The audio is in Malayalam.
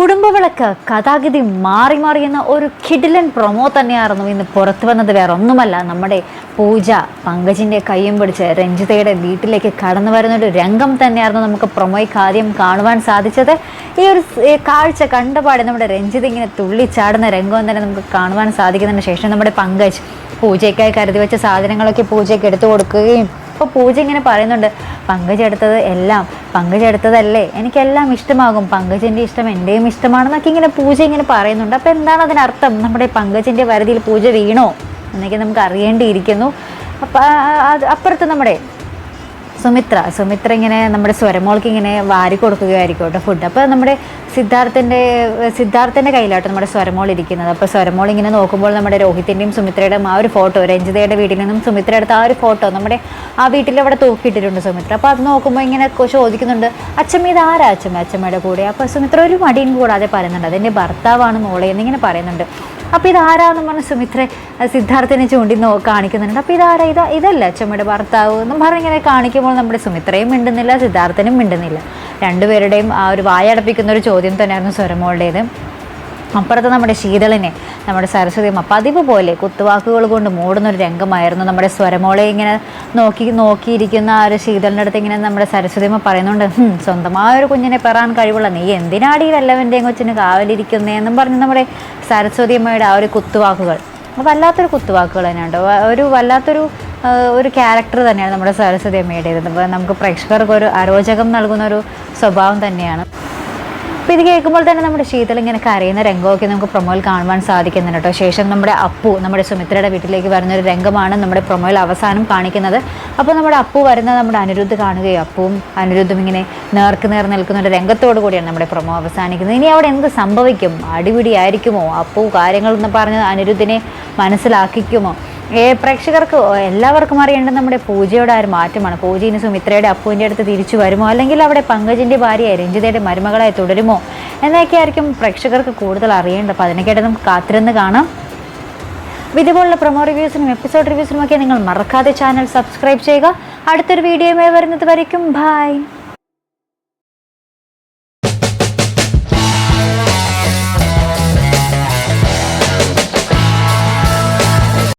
കുടുംബവിളക്ക് കഥാഗതി മാറി മാറിയെന്ന ഒരു കിഡിലൻ പ്രൊമോ തന്നെയായിരുന്നു ഇന്ന് പുറത്തു വന്നത്. വേറെ ഒന്നുമല്ല നമ്മുടെ പൂജ പങ്കജിന്റെ കയ്യും പിടിച്ച് രഞ്ജിതയുടെ വീട്ടിലേക്ക് കടന്നു വരുന്ന ഒരു രംഗം തന്നെയായിരുന്നു നമുക്ക് പ്രൊമോയ്ക്ക് ആദ്യം കാണുവാൻ സാധിച്ചത്. ഈ ഒരു കാഴ്ച കണ്ടപാടെ നമ്മുടെ രഞ്ജിത ഇങ്ങനെ തുള്ളിച്ചാടുന്ന രംഗം തന്നെ നമുക്ക് കാണുവാൻ സാധിക്കുന്നതിന് ശേഷം നമ്മുടെ പങ്കജ് പൂജയ്ക്കായി കരുതി വെച്ച സാധനങ്ങളൊക്കെ പൂജയ്ക്ക് എടുത്തു കൊടുക്കുകയും അപ്പോൾ പൂജ ഇങ്ങനെ പറയുന്നുണ്ട് പങ്കജ് എടുത്തത് എല്ലാം പങ്കജ് എടുത്തതല്ലേ? എനിക്കെല്ലാം ഇഷ്ടമാകും. പങ്കജിന്റെ ഇഷ്ടം എന്റെയും ഇഷ്ടമാണെന്നൊക്കെ ഇങ്ങനെ പൂജ ഇങ്ങനെ പറയുന്നുണ്ട്. അപ്പോൾ എന്താണ് അതിനർത്ഥം? നമ്മുടെ പങ്കജിന്റെ വരുതിയിൽ പൂജ വീണോ? എന്നൊക്കെ നമുക്ക് അറിയേണ്ടിയിരിക്കുന്നു. അപ്പം അപ്പുറത്ത് നമ്മുടെ സുമിത്ര സുമിത്ര ഇങ്ങനെ നമ്മുടെ സ്വരമോൾക്ക് ഇങ്ങനെ വാരി കൊടുക്കുകയായിരിക്കും കേട്ടോ ഫുഡ് അപ്പോൾ നമ്മുടെ സിദ്ധാർത്ഥന്റെ സിദ്ധാർത്ഥന്റെ കയ്യിലാട്ടോ നമ്മുടെ സ്വരമോൾ ഇരിക്കുന്നത്. അപ്പോൾ സ്വരമോൾ ഇങ്ങനെ നോക്കുമ്പോൾ നമ്മുടെ രോഹിത്തിന്റെയും സുമിത്രയുടെയും ആ ഒരു ഫോട്ടോ രഞ്ജിതയുടെ വീട്ടിൽ നിന്നും സുമിത്ര എടുത്ത ആ ഒരു ഫോട്ടോ നമ്മുടെ ആ വീട്ടിൽ അവിടെ തൂക്കിയിട്ടിട്ടുണ്ട് സുമിത്ര. അപ്പോൾ അത് നോക്കുമ്പോൾ ഇങ്ങനെ ചോദിക്കുന്നുണ്ട് അച്ഛമ്മ ഇത് ആരാ അച്ഛമ്മ അച്ഛമ്മയുടെ കൂടെ? അപ്പോൾ സുമിത്ര ഒരു മടിയും കൂടാതെ പറയുന്നുണ്ട് അതെന്റെ ഭർത്താവാണ് മോളെ എന്നിങ്ങനെ പറയുന്നുണ്ട്. അപ്പോൾ ഇതാരാന്ന് പറഞ്ഞ സുമിത്ര സിദ്ധാർത്ഥനെ ചൂണ്ടി നോ കാണിക്കുന്നുണ്ട്. അപ്പോൾ ഇതാരാ? ഇതാ ഇതല്ല അച്ഛമ്മയുടെ ഭർത്താവ്. എന്നും പറഞ്ഞിങ്ങനെ കാണിക്കുമ്പോൾ നമ്മുടെ സുമിത്രയും മിണ്ടുന്നില്ല സിദ്ധാർത്ഥനും മിണ്ടുന്നില്ല. രണ്ടുപേരുടെയും ആ ഒരു വായടപ്പിക്കുന്ന ഒരു ചോദ്യം തന്നെയായിരുന്നു സ്വരമോളുടേത്. അപ്പുറത്ത് നമ്മുടെ ശീതളിനെ നമ്മുടെ സരസ്വതി അമ്മ പതിവ് പോലെ കുത്തുവാക്കുകൾ കൊണ്ട് മൂടുന്ന ഒരു രംഗമായിരുന്നു നമ്മുടെ സ്വരമോളെ ഇങ്ങനെ നോക്കി നോക്കിയിരിക്കുന്ന ആ ഒരു ശീതളിന്റെ അടുത്ത് ഇങ്ങനെ നമ്മുടെ സരസ്വതി അമ്മ പറയുന്നുണ്ട് സ്വന്തമായ ഒരു കുഞ്ഞിനെ പെറാൻ കഴിവുള്ള നീ എന്തിനാടി വല്ലവന്റെയും കൊച്ചിന് കാവലിരിക്കുന്നേ? എന്നും പറഞ്ഞ് നമ്മുടെ സരസ്വതി അമ്മയുടെ ആ ഒരു കുത്തുവാക്കുകൾ. വല്ലാത്തൊരു കുത്തുവാക്കുകൾ തന്നെയാണ് കേട്ടോ ഒരു വല്ലാത്തൊരു ഒരു ക്യാരക്ടർ തന്നെയാണ് നമ്മുടെ സരസ്വതി അമ്മയുടേത്. നമുക്ക് പ്രേക്ഷകർക്ക് ഒരു അരോചകം നൽകുന്ന ഒരു സ്വഭാവം തന്നെയാണ്. അപ്പോൾ ഇത് കേൾക്കുമ്പോൾ തന്നെ നമ്മുടെ ശീതൽ ഇങ്ങനെ കരയുന്ന രംഗമൊക്കെ നമുക്ക് പ്രൊമോയിൽ കാണുവാൻ സാധിക്കുന്നുണ്ട് കേട്ടോ. ശേഷം നമ്മുടെ അപ്പു നമ്മുടെ സുമിത്രയുടെ വീട്ടിലേക്ക് വരുന്ന ഒരു രംഗമാണ് നമ്മുടെ പ്രൊമോയിൽ അവസാനം കാണിക്കുന്നത്. അപ്പോൾ നമ്മുടെ അപ്പു വരുന്ന നമ്മുടെ അനിരുദ്ധ് കാണുകയും അപ്പുവും അനിരുദ്ധും ഇങ്ങനെ നേർക്ക് നേർ നിൽക്കുന്ന ഒരു രംഗത്തോടു കൂടിയാണ് നമ്മുടെ പ്രൊമോ അവസാനിക്കുന്നത്. ഇനി അവിടെ എന്ത് സംഭവിക്കും? അടിപിടി ആയിരിക്കുമോ? അപ്പു കാര്യങ്ങൾ എന്ന് പറഞ്ഞ് അനിരുദ്ധിനെ മനസ്സിലാക്കിക്കുമോ? പ്രേക്ഷകർക്ക് എല്ലാവർക്കും അറിയേണ്ടത് നമ്മുടെ പൂജയുടെ ആ ഒരു മാറ്റമാണ്. പൂജ സുമിത്രയുടെ അപ്പുവിന്റെ അടുത്ത് തിരിച്ചു വരുമോ? അല്ലെങ്കിൽ അവിടെ പങ്കജിന്റെ ഭാര്യയായി രഞ്ജിതയുടെ മരുമകളായി തുടരുമോ? എന്നൊക്കെ ആയിരിക്കും പ്രേക്ഷകർക്ക് കൂടുതൽ അറിയേണ്ടത്. അപ്പോൾ അതിനൊക്കെയായിട്ട് നമുക്ക് കാത്തിരുന്ന് കാണാം. ഇതുപോലുള്ള പ്രൊമോ റിവ്യൂസിനും എപ്പിസോഡ് റിവ്യൂസിനും ഒക്കെ നിങ്ങൾ മറക്കാതെ ചാനൽ സബ്സ്ക്രൈബ് ചെയ്യുക. അടുത്തൊരു വീഡിയോയുമായി വരുന്നത് വരയ്ക്കും. ബൈ